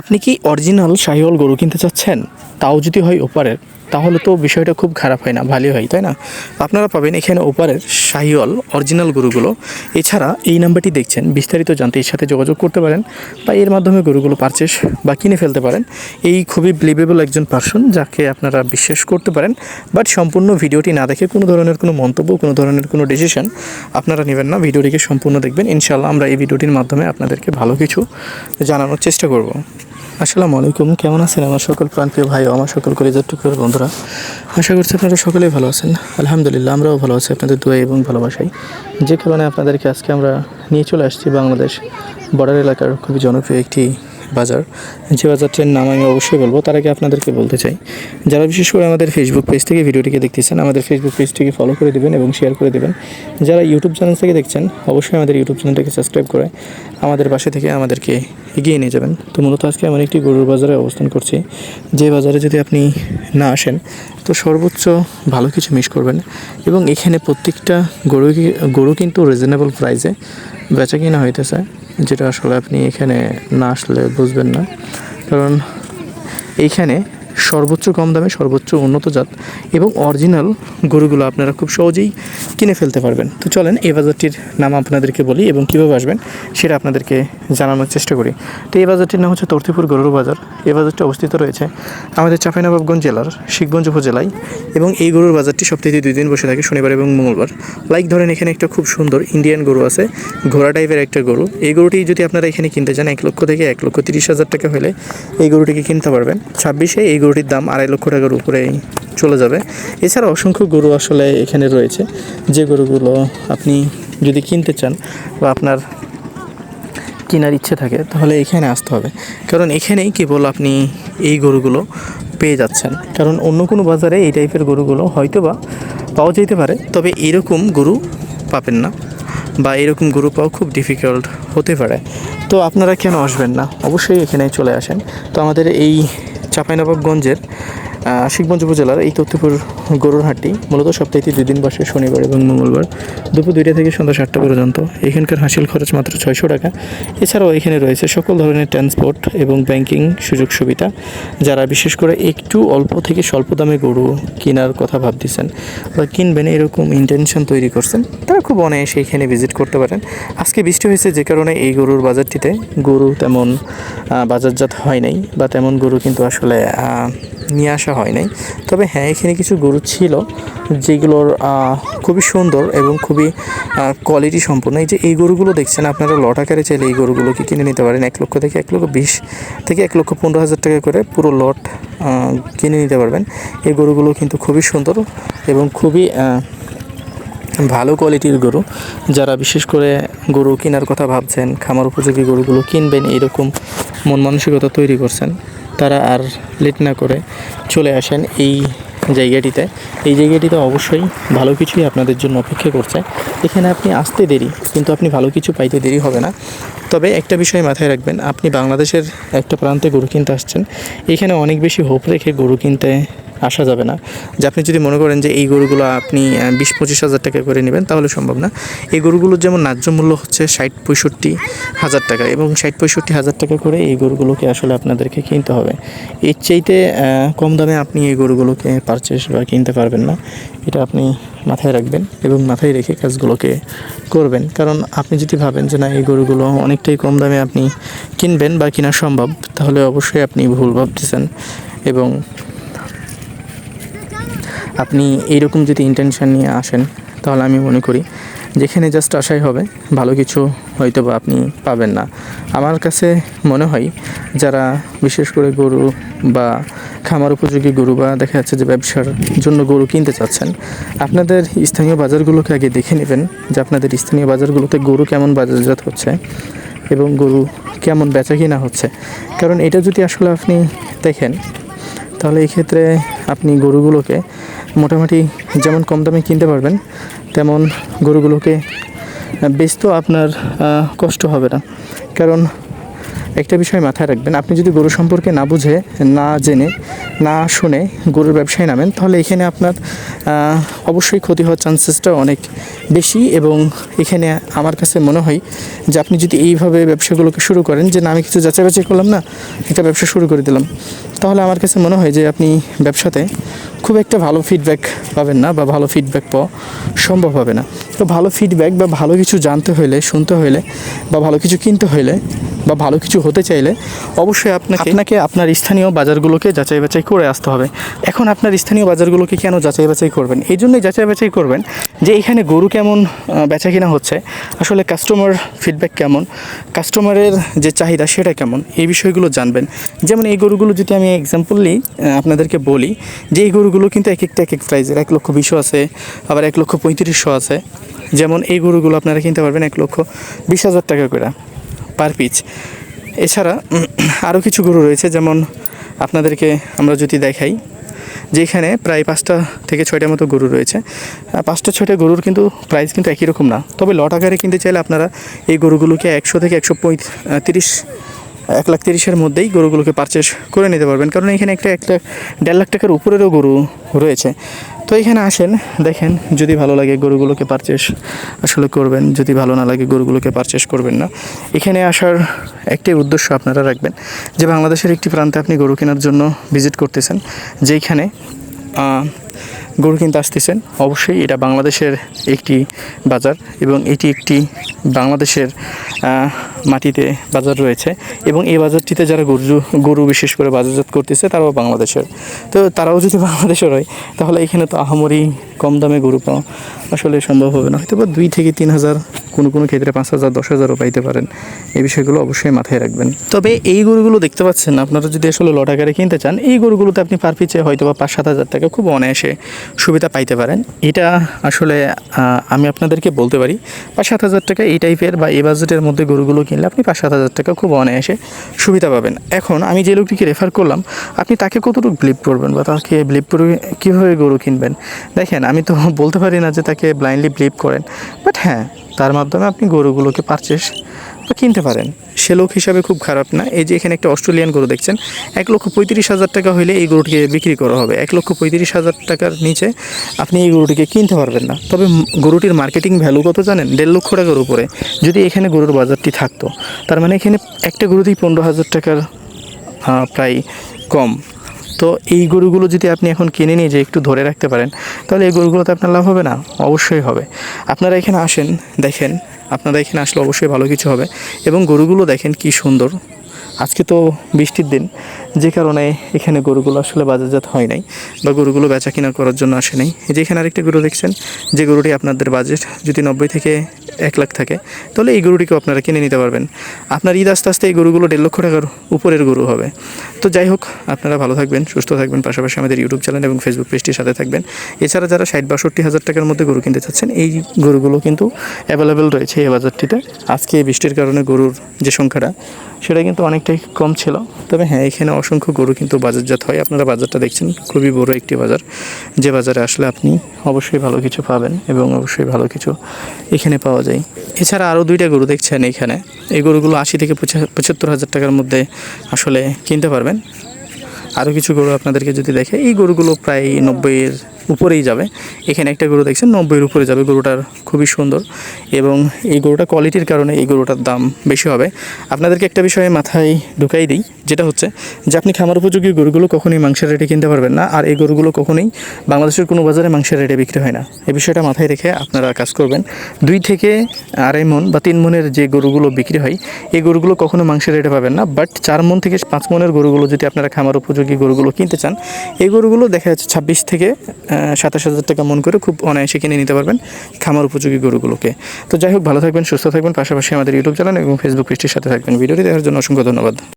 আপনি কি অরিজিনাল শাহিওয়াল গরু কিনতে চাচ্ছেন? তাও যদি হয় ওপারের, তাহলে তো বিষয়টা খুব খারাপ হয় না, ভালোই হয়, তাই না? আপনারা পাবেন এখানে ওপারের শাহিওয়াল অরিজিনাল গরুগুলো। এছাড়া এই নাম্বারটি দেখছেন, বিস্তারিত জানতে এর সাথে যোগাযোগ করতে পারেন বা এর মাধ্যমে গরুগুলো পারচেস বা কিনে ফেলতে পারেন। এই খুবই বিলিভেবল একজন পার্সন যাকে আপনারা বিশ্বাস করতে পারেন বাট সম্পূর্ণ ভিডিওটি না দেখে কোনো ধরনের কোনো মন্তব্য, কোনো ধরনের কোনো ডিসিশন আপনারা নেবেন না। ভিডিওটিকে সম্পূর্ণ দেখবেন। ইনশাল্লাহ আমরা এই ভিডিওটির মাধ্যমে আপনাদেরকে ভালো কিছু জানানোর চেষ্টা করব। আসসালামু আলাইকুম, কেমন আছেন আমার সকল প্রান্তীয় ভাই আমার সকল কলেজের টুকুর বন্ধুরা? আশা করছি আপনারা সকলেই ভালো আছেন। আলহামদুলিল্লাহ, আমরাও ভালো আছি আপনাদের দোয়া এবং ভালোবাসাই যে কারণে আপনাদেরকে আজকে আমরা নিয়ে চলে আসছি বাংলাদেশ বর্ডার এলাকার খুবই জনপ্রিয় একটি বাজার। যে বাজারটির নাম আমি অবশ্যই বলব, তার আগে আপনাদেরকে বলতে চাই, যারা বিশেষ করে আমাদের ফেসবুক পেজ থেকে ভিডিওটিকে দেখতেছেন, আমাদের ফেসবুক পেজটিকে ফলো করে দেবেন এবং শেয়ার করে দেবেন। যারা ইউটিউব চ্যানেল থেকে দেখছেন, অবশ্যই আমাদের ইউটিউব চ্যানেলটাকে সাবস্ক্রাইব করে আমাদের পাশে থেকে আমাদেরকে এগিয়ে নিয়ে যাবেন। তো মূলত আজকে আমার একটি গরুর বাজারে অবস্থান করছি। যে বাজারে যদি আপনি না আসেন তো সর্বোচ্চ ভালো কিছু মিস করবেন। এবং এখানে প্রত্যেকটা গরু গরু কিন্তু রিজনেবল প্রাইসে বেচা কিনা হইতেছে, যেটা আসলে আপনি এখানে না আসলে বুঝবেন না। কারণ এইখানে সর্বোচ্চ কম দামে সর্বোচ্চ উন্নত জাত এবং অরিজিনাল গরুগুলো আপনারা খুব সহজেই কিনে ফেলতে পারবেন। তো চলেন, এই বাজারটির নাম আপনাদেরকে বলি এবং কীভাবে আসবেন সেটা আপনাদেরকে জানানোর চেষ্টা করি। তো এই বাজারটির নাম হচ্ছে তর্তিপুর গরুর বাজার। এই বাজারটি অবস্থিত রয়েছে আমাদের চাঁপাইনবাবগঞ্জ জেলার শিখগঞ্জ উপজেলায় এবং এই গরুর বাজারটি সপ্তাহে দুই দিন বসে থাকে, শনিবার এবং মঙ্গলবার। লাইক ধরেন, এখানে একটা খুব সুন্দর ইন্ডিয়ান গরু আছে, ঘোড়া টাইপের একটা গরু। এই গরুটি যদি আপনারা এখানে কিনতে চান, এক লক্ষ থেকে এক লক্ষ তিরিশ হাজার টাকা হলে এই গরুটিকে কিনতে পারবেন। ছাব্বিশে এই গরুটির দাম আড়াই লক্ষ টাকার উপরে চলে যাবে। এছাড়া অসংখ্য গরু আসলে এখানে রয়েছে। যে গরুগুলো আপনি যদি কিনতে চান বা আপনার কেনার ইচ্ছে থাকে, তাহলে এখানে আসতে হবে। কারণ এখানেই কেবল আপনি এই গরুগুলো পেয়ে যাচ্ছেন। কারণ অন্য কোনো বাজারে এই টাইপের গরুগুলো হয়তো বা পাওয়া যেতে পারে, তবে এরকম গরু পাবেন না বা এরকম গরু পাওয়া খুব ডিফিকাল্ট হতে পারে। তো আপনারা কেন আসবেন না? অবশ্যই এখানে চলে আসেন। তো আমাদের এই চাঁপাইনবাবগঞ্জের আহ, শিখগঞ্জ উপজেলার এই তথ্যপুর গরুর হাটটি মূলত সপ্তাহে দুই দিন বসে শনিবার এবং মঙ্গলবার দুপুর দুইটা থেকে সন্ধ্যা সাতটা পর্যন্ত। এখানকার হাসিল খরচ মাত্র ছয়শো টাকা। এছাড়াও এখানে রয়েছে সকল ধরনের ট্রান্সপোর্ট এবং ব্যাংকিং সুযোগ সুবিধা। যারা বিশেষ করে একটু অল্প থেকে স্বল্প দামে গরু কেনার কথা ভাবতেছেন বা কিনবেন এরকম ইন্টেনশন তৈরি করছেন তারা খুব অনায়াসে এখানে ভিজিট করতে পারেন। আজকে বৃষ্টি হয়েছে যে কারণে এই গরুর বাজারটিতে গরু তেমন বাজারজাত হয় নাই বা তেমন গরু কিন্তু আসলে নিয়ে আসা হয় নাই। তবে হ্যাঁ এখানে কিছু গরু ছিল যেগুলোর খুবই সুন্দর এবং খুবই কোয়ালিটি সম্পূর্ণ এই যে এই গরুগুলো দেখছেন আপনারা লট আকারে চাইলে এই গরুগুলোকে কিনে নিতে পারেন। এক লক্ষ থেকে এক লক্ষ বিশ থেকে এক লক্ষ পনেরো হাজার টাকা করে পুরো লট কিনে নিতে পারবেন। এই গরুগুলো কিন্তু খুবই সুন্দর এবং খুবই ভালো কোয়ালিটির গরু। যারা বিশেষ করে গরু কেনার কথা ভাবছেন, খামার উপযোগী গরুগুলো কিনবেন এরকম মন মানসিকতা তৈরি করছেন। তারা আর লেট না করে চলে আসেন এই জায়গাটিতে। এই জায়গাটিতে অবশ্যই ভালো কিছুই আপনাদের জন্য অপেক্ষা করছে। এখানে আপনি আসতে দেরি, কিন্তু আপনি ভালো কিছু পাইতে দেরি হবে না। তবে একটা বিষয় মাথায় রাখবেন, আপনি বাংলাদেশের একটা প্রান্তে গরু কিনতে আসছেন। এখানে অনেক বেশি হোপ রেখে গরু কিনতে আসা যাবে না। যে আপনি যদি মনে করেন যে এই গরুগুলো আপনি বিশ পঁচিশ হাজার টাকা করে নেবেন, তাহলে সম্ভব না। এই গরুগুলোর যেমন ন্যায্য মূল্য হচ্ছে ষাট পঁয়ষট্টি হাজার টাকা এবং ষাট পঁয়ষট্টি হাজার টাকা করে এই গরুগুলোকে আসলে আপনাদেরকে কিনতে হবে। এর চাইতে কম দামে আপনি এই গরুগুলোকে পারচেস বা কিনতে পারবেন না। এটা আপনি মাথায় রাখবেন এবং মাথায় রেখে কাজগুলোকে করবেন। কারণ আপনি যদি ভাবেন যে না, এই গরুগুলো অনেকটাই কম দামে আপনি কিনবেন বা কেনা সম্ভব, তাহলে অবশ্যই আপনি ভুল ভাবতেছেন এবং আপনি এইরকম যদি ইন্টেনশন নিয়ে আসেন, তাহলে আমি মনে করি যেখানে জাস্ট আশাই হবে, ভালো কিছু হয়তো বা আপনি পাবেন না। আমার কাছে মনে হয় যারা বিশেষ করে গরু বা খামার উপযোগী গরু বা দেখা যাচ্ছে যে ব্যবসার জন্য গরু কিনতে চাচ্ছেন, আপনাদের স্থানীয় বাজারগুলোকে আগে দেখে নেবেন যে আপনাদের স্থানীয় বাজারগুলোতে গরু কেমন বাজারজাত হচ্ছে এবং গরু কেমন বেচা কিনা হচ্ছে। কারণ এটা যদি আসলে আপনি দেখেন, তাহলে এই ক্ষেত্রে আপনি গরুগুলোকে মোটামুটি যেমন কম দামে কিনতে পারবেন তেমন গরুগুলোকে বেচতেও আপনার কষ্ট হবে না। কারণ একটা বিষয় মাথায় রাখবেন, আপনি যদি গরু সম্পর্কে না বুঝে, না জেনে, না শুনে গরুর ব্যবসায় নামেন, তাহলে এখানে আপনার অবশ্যই ক্ষতি হওয়ার চান্সেসটা অনেক বেশি এবং এখানে আমার কাছে মনে হয় যে আপনি যদি এইভাবে ব্যবসাগুলোকে শুরু করেন, যে না আমি কিছু যাচাই বাছাই করলাম না, একটা ব্যবসা শুরু করে দিলাম, তাহলে আমার কাছে মনে হয় যে আপনি ব্যবসাতে খুব একটা ভালো ফিডব্যাক পাবেন না বা ভালো ফিডব্যাক পাওয়া সম্ভব হবে না। তো ভালো ফিডব্যাক বা ভালো কিছু জানতে হলে শুনতে হলে বা ভালো কিছু কিনতে হলে বা ভালো কিছু হতে চাইলে অবশ্যই আপনাকে আপনাকে আপনার স্থানীয় বাজারগুলোকে যাচাই বাছাই করে আসতে হবে। এখন আপনার স্থানীয় বাজারগুলোকে কেন যাচাই বাছাই করবেন? এই জন্যই যাচাই বাছাই করবেন যে এখানে গরু কেমন বেচা কিনা হচ্ছে, আসলে কাস্টমার ফিডব্যাক কেমন কাস্টমারের যে চাহিদা সেটা কেমন, এই বিষয়গুলো জানবেন। যেমন এই গরুগুলো যদি আমি এক্সাম্পললি আপনাদেরকে বলি যে এই গরুগুলো কিন্তু এক একটা, এক এক প্রাইজের এক লক্ষ বিশও আছে, আবার এক লক্ষ পঁয়ত্রিশশো আছে। যেমন এই গরুগুলো আপনারা কিনতে পারবেন এক লক্ষ বিশ হাজার টাকা করে। পার পিচ এছাড়া আরও কিছু গরু রয়েছে, যেমন আপনাদেরকে আমরা যদি দেখাই, যেখানে প্রায় পাঁচটা থেকে ছয়টার মতো গরু রয়েছে। পাঁচটা ছয়টা গরুর কিন্তু প্রাইস কিন্তু একই রকম না। তবে লট আকারে কিনতে চাইলে আপনারা এই গরুগুলোকে একশো থেকে একশো তিরিশ, এক লাখ তিরিশের মধ্যেই গরুগুলোকে পারচেস করে নিতে পারবেন। কারণ এখানে একটা একটা দেড় লাখ টাকার উপরেরও গরু রয়েছে। তো এখানে আসেন দেখেন যদি ভালো লাগে গরুগুলোকে পারচেস আসলে করবেন যদি ভালো না লাগে গরুগুলোকে পারচেস করবেন না। এখানে আসার একটি উদ্দেশ্য আপনারা রাখবেন যে বাংলাদেশের একটি প্রান্তে আপনি গরু কেনার জন্য ভিজিট করতেছেন যেইখানে আহ, গরু কিনতে আসতেছেন, অবশ্যই এটা বাংলাদেশের একটি বাজার এবং এটি একটি বাংলাদেশের মাটিতে বাজার রয়েছে এবং এই বাজারটিতে যারা গরু গরু বিশেষ করে বাজারজাত করতেছে তারাও বাংলাদেশের। তো তারাও যদি বাংলাদেশের হয়, তাহলে এখানে তো আহামরি কম দামে গরু পাওয়া আসলে সম্ভব হবে না। হয়তো বা দুই থেকে তিন হাজার কোনো কোনো ক্ষেত্রে পাঁচ হাজার, দশ হাজারও পাইতে পারেন। এই বিষয়গুলো অবশ্যই মাথায় রাখবেন। তবে এই গরুগুলো দেখতে পাচ্ছেন, আপনারা যদি আসলে লট আকারে কিনতে চান, এই গরুগুলোতে আপনি পার পিছে হয়তো বা পাঁচ, সাত হাজার টাকা খুব অনায়াসে সুবিধা পাইতে পারেন। এটা আসলে আমি আপনাদেরকে বলতে পারি, পাঁচ, সাত হাজার টাকা এই টাইপের বা এই বাজেটের মধ্যে গরুগুলো কিনলে আপনি পাঁচ, সাত হাজার টাকা খুব অনায়াসে সুবিধা পাবেন। এখন আমি যে লোকটিকে রেফার করলাম, আপনি তাকে কতটুকু বিলিভ করবেন বা তাকে বিলিভ করে কীভাবে গরু কিনবেন? দেখেন, আমি তো বলতে পারি না যে তাকে ব্লাইন্ডলি বিলিভ করেন বাট হ্যাঁ তার মাধ্যমে আপনি গরুগুলোকে পারচেস বা কিনতে পারেন। সে লোক হিসাবে খুব খারাপ না। এই যে এখানে একটা অস্ট্রেলিয়ান গরু দেখছেন, এক লক্ষ পঁয়ত্রিশ হাজার টাকা হলে এই গরুটিকে বিক্রি করা হবে। এক লক্ষ পঁয়ত্রিশ হাজার টাকার নিচে আপনি এই গরুটিকে কিনতে পারবেন না। তবে গরুটির মার্কেটিং ভ্যালু কত জানেন? দেড় লক্ষ টাকার উপরে। যদি এখানে গরুর বাজারটি থাকতো, তার মানে এখানে একটা গরুতেই পনেরো হাজার টাকার প্রায় কম। তো এই গরুগুলো যদি আপনি এখন কিনে নিয়ে যে একটু ধরে রাখতে পারেন, তাহলে এই গরুগুলোতে আপনার লাভ হবে না, অবশ্যই হবে। আপনারা এখানে আসেন, দেখেন আপনারা এখানে আসলে অবশ্যই ভালো কিছু হবে। এবং গরুগুলো দেখেন কি সুন্দর। আজকে তো বৃষ্টির দিন যে কারণে এখানে গরুগুলো আসলে বাজারজাত হয় নাই বা গরুগুলো বেচা কিনা করার জন্য আসে নাই। যে এখানে আরেকটা গরু দেখছেন, যে গরুটি আপনাদের বাজেট যদি নব্বই থেকে এক লাখ থাকে, তাহলে এই গরুটিকেও আপনারা কিনে নিতে পারবেন। আপনার ঈদ আস্তে আস্তে এই গরুগুলো দেড় লক্ষ টাকার উপরের গরু হবে। তো যাই হোক, আপনারা ভালো থাকবেন, সুস্থ থাকবেন, পাশাপাশি আমাদের ইউটিউব চ্যানেল এবং ফেসবুক পেজটির সাথে থাকবেন। এছাড়া যারা ষাট বাষট্টি হাজার টাকার মধ্যে গরু কিনতে চাচ্ছেন, এই গরুগুলো কিন্তু অ্যাভেলেবেল রয়েছে এই বাজারটিতে। আজকে এই বৃষ্টির কারণে গরুর যে সংখ্যাটা, সেটা কিন্তু অনেকটাই কম ছিল। তবে হ্যাঁ এখানে অসংখ্য গরু কিন্তু বাজারজাত হয়। আপনারা বাজারটা দেখছেন, খুবই বড় একটি বাজার। যে বাজারে আসলে আপনি অবশ্যই ভালো কিছু পাবেন এবং অবশ্যই ভালো কিছু এখানে পাওয়া যায়। এছাড়া আরও দুইটা গরু দেখছেন এখানে। এই গরুগুলো আশি থেকে পঁচাত্তর হাজার টাকার মধ্যে আসলে কিনতে পারবেন। আরও কিছু গরু আপনাদেরকে যদি দেখে, এই গরুগুলো প্রায় নব্বইয়ের উপরেই যাবে। এখানে একটা গরু দেখছেন, নব্বইয়ের উপরে যাবে। গরুটার খুবই সুন্দর এবং এই গরুটা কোয়ালিটির কারণে এই গরুটার দাম বেশি হবে। আপনাদেরকে একটা বিষয়ে মাথায় ঢুকাই দিই, যেটা হচ্ছে যে আপনি খামার উপযোগী গরুগুলো কখনোই মাংসের রেটে কিনতে পারবেন না, আর এই গরুগুলো কখনোই বাংলাদেশের কোনো বাজারে মাংসের রেটে বিক্রি হয় না। এই বিষয়টা মাথায় রেখে আপনারা কাজ করবেন। দুই থেকে আড়াই মন বা তিন মনের যে গরুগুলো বিক্রি হয়, এই গরুগুলো কখনো মাংসের রেটে পাবেন না। বাট চার মন থেকে পাঁচ মনের গরুগুলো যদি আপনারা খামার উপযোগী গরুগুলো কিনতে চান, এই গরুগুলো দেখা যাচ্ছে ছাব্বিশ থেকে সাতাশ হাজার টাকা মন করে খুব অনায়াসে কিনে নিতে পারবেন খামার উপযোগী গরুগুলোকে। তো যাই হোক, ভালো থাকবেন, সুস্থ থাকবেন, পাশাপাশি আমাদের ইউটিউব চ্যানেল এবং ফেসবুক পেজটির সাথে থাকবেন। ভিডিওটি দেখার জন্য অসংখ্য ধন্যবাদ।